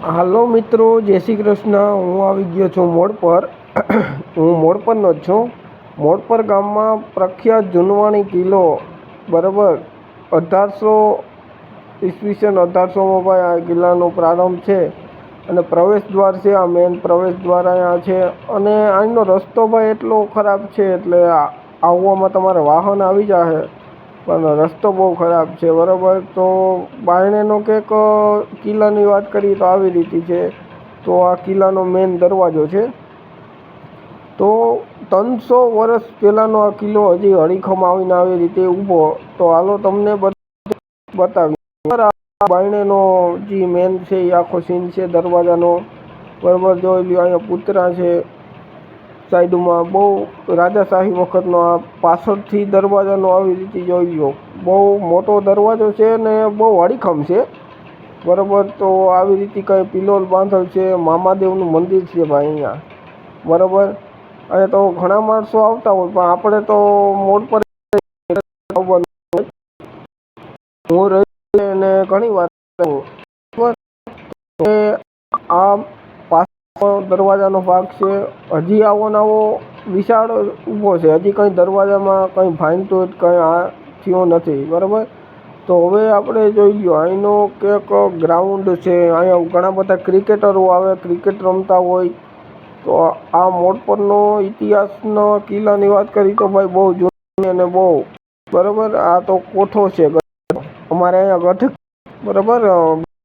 હાલો મિત્રો, જય શ્રી કૃષ્ણ. હું આવી ગયો છું મોડ પર હું મોડ પરનો જ છું. મોડ પર ગામમાં પ્રખ્યાત જૂનવાણી કિલ્લો, બરાબર, અઢારસો ઈસવીસન અઢારસોમાં ભાઈ આ કિલ્લાનો પ્રારંભ છે અને પ્રવેશ દ્વાર છે, આ મેન પ્રવેશ દ્વાર અહીંયા છે. અને અહીંનો રસ્તો ભાઈ એટલો ખરાબ છે, એટલે આવવામાં તમારે વાહન આવી જશે પણ રસ્તો બહુ ખરાબ છે, બરાબર? તો બાયણેનો કંઈક કિલ્લાની વાત કરીએ તો આવી રીતે છે. તો આ કિલ્લાનો મેન દરવાજો છે. તો ત્રણસો વર્ષ પહેલાંનો આ કિલ્લો હજી હળીખમ આવીને આવી રીતે ઊભો. તો હાલો તમને બતાવી બાયણેનો જે મેન છે, એ આખો સીન છે દરવાજાનો. બરાબર, જોઈ લ્યો, અહીંયા પૂતરા છે. સાઈડમાં બહુ રાજાશાહી વખતનો આ પાછળથી દરવાજાનો આવી રીતે જોઈ લો. બહુ મોટો દરવાજો છે ને બહુ અડીખમ છે. બરાબર તો આવી રીતે કંઈ પિલોલ બાંધલ છે, મામાદેવનું મંદિર છે ભાઈ અહીંયા. બરાબર? અહીંયા તો ઘણા માણસો આવતા હોય, પણ આપણે તો મોડ પર હું રહી અને ઘણી વાર આ દરવાજાનો ભાગ છે. હજી આવો ને આવો વિશાળ ઊભો છે. હજી કંઈ દરવાજામાં કંઈ ભાંગતૂટ કંઈ આ થયો નથી. બરાબર? તો હવે આપણે જોઈ લો અહીંનો કંઈક ગ્રાઉન્ડ છે. અહીંયા ઘણા બધા ક્રિકેટરો આવે, ક્રિકેટ રમતા હોય. તો આ મોડ પરનો ઇતિહાસનો કિલ્લાની વાત કરી તો ભાઈ બહુ જૂની અને બહુ, બરાબર? આ તો કોઠો છે. અમારે અહીંયા ગઢ, બરાબર?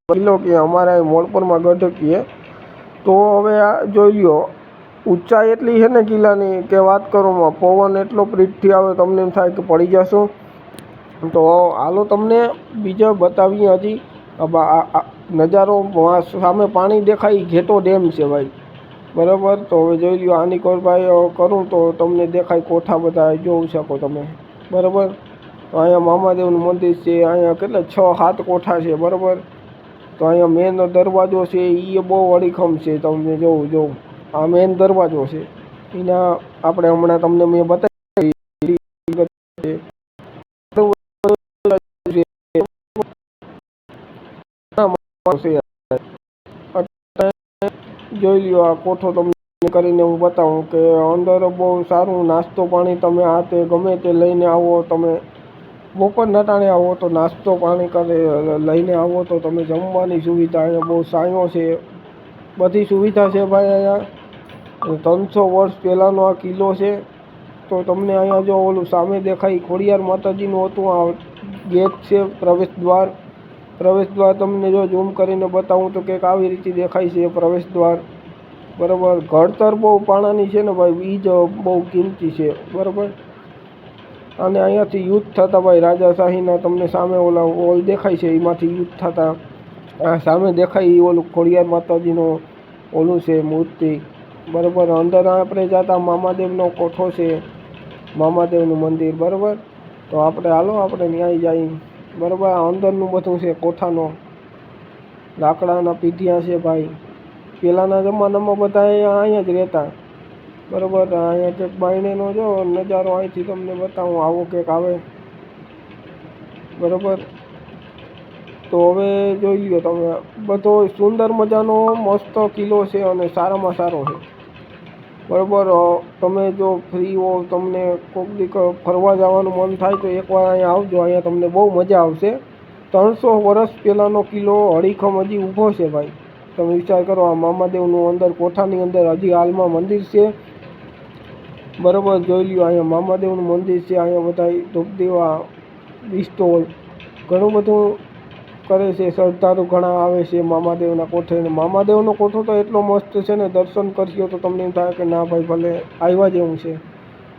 કિલ્લો કે અમારે અહીં મોડપરમાં ગઢ કહીએ. તો હવે આ જોઈ લ્યો, ઊંચાઈ એટલી છે ને કિલ્લાની કે વાત કરોમાં, પવન એટલો પ્રીતથી આવે તમને એમ થાય કે પડી જશો. તો હાલો તમને બીજો બતાવીએ હજી. આ નજારો સામે પાણી દેખાય, ઘેટો ડેમ છે ભાઈ. બરાબર? તો હવે જોઈ લ્યો, આની કોર કરું તો તમને દેખાય કોઠા બધા જોઈ શકો તમે. બરાબર? અહીંયા મામાદેવનું મંદિર છે, અહીંયા કેટલા છ, સાત કોઠા છે, બરાબર? તો અહીંયા મેન દરવાજો છે એ બહુ અડીખમ છે તમને જોવું જોવું આ મેન દરવાજો છે. એના આપણે હમણાં તમને મેં બતાવી જોઈ લ્યો આ કોઠો તમને કરીને હું બતાવું કે અંદર બહુ સારું નાસ્તો પાણી તમે આ તે ગમે તે લઈને આવો, તમે બપોરના ટાણે આવો તો નાસ્તો પાણી કરે, લઈને આવો તો તમે જમવાની સુવિધા અહીંયા બહુ સાયો છે. બધી સુવિધા છે ભાઈ અહીંયા. ત્રણસો વર્ષ પહેલાંનો આ કિલ્લો છે. તો તમને અહીંયા જો ઓલું સામે દેખાય ખોડિયાર માતાજીનું હતું, આ ગેટ છે પ્રવેશ દ્વાર. પ્રવેશ દ્વાર તમને જો ઝૂમ કરીને બતાવું તો કંઈક આવી રીતે દેખાય છે પ્રવેશ દ્વાર. બરાબર, ઘડતર બહુ પાણાની છે ને ભાઈ એ જ બહુ કિંમતી છે. બરાબર? અને અહીંયાથી યુદ્ધ થતા ભાઈ રાજાશાહીના તમને સામે ઓલા ઓલ દેખાય છે, એમાંથી યુદ્ધ થતા. સામે દેખાય એ ઓલું ખોડિયાર માતાજીનો ઓલું છે મૂર્તિ. બરાબર, અંદર આપણે જતા મામાદેવનો કોઠો છે, મામાદેવનું મંદિર, બરાબર? તો આપણે હાલો, આપણે ન્યાય જઈએ બરાબર અંદરનું બધું છે કોઠાનો. લાકડાના પીઢિયા છે ભાઈ. પહેલાંના જમાનામાં બધા અહીંયા અહીંયા જ રહેતા. બરાબર અહીંયા કંઈક બાયણેનો જો નજારો અહીંથી તમને બતાવું, આવો કંઈક આવે. બરાબર? તો હવે જોઈ લો તમે, બધો સુંદર મજાનો મસ્ત કિલ્લો છે અને સારામાં સારો છે. બરાબર તમે જો ફ્રી હો, તમને કોઈક દીક ફરવા જવાનું મન થાય તો એકવાર અહીંયા આવજો, અહીંયા તમને બહુ મજા આવશે. ત્રણસો વર્ષ પહેલાંનો કિલ્લો હળીખમ હજી ઊભો છે ભાઈ. તમે વિચાર કરો, આ મામાદેવનું અંદર, કોઠાની અંદર હજી હાલમાં મંદિર છે. બરાબર જોઈ લ્યો, અહીંયા મામાદેવનું મંદિર છે, અહીંયા બધા ધૂપ દેવા પિસ્તોલ ઘણું બધું કરે છે, શ્રદ્ધાળુ ઘણા આવે છે મામાદેવના કોઠે મામાદેવનો કોઠો તો એટલો મસ્ત છે ને, દર્શન કરશો તો તમને એમ થાય કે ના ભાઈ, ભલે આવ્યા જેવું છે.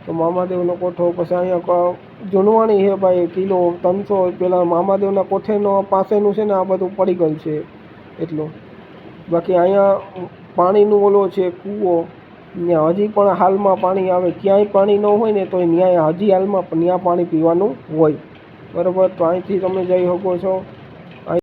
તો મામાદેવનો કોઠો પછી અહીંયા જૂનવાણી છે ભાઈ કિલ્લો ત્રણસો પેલા મામાદેવના કોઠેનો પાસેનું છે ને આ બધું પડી ગયેલ છે એટલું. બાકી અહીંયા પાણીનું ઓલો છે કૂવો ત્યાં હજી પણ હાલમાં પાણી આવે, ક્યાંય પાણી ન હોય ને તો ન્યાય હજી હાલમાં ત્યાં પાણી પીવાનું હોય. બરાબર? તો અહીંથી તમે જઈ શકો છો.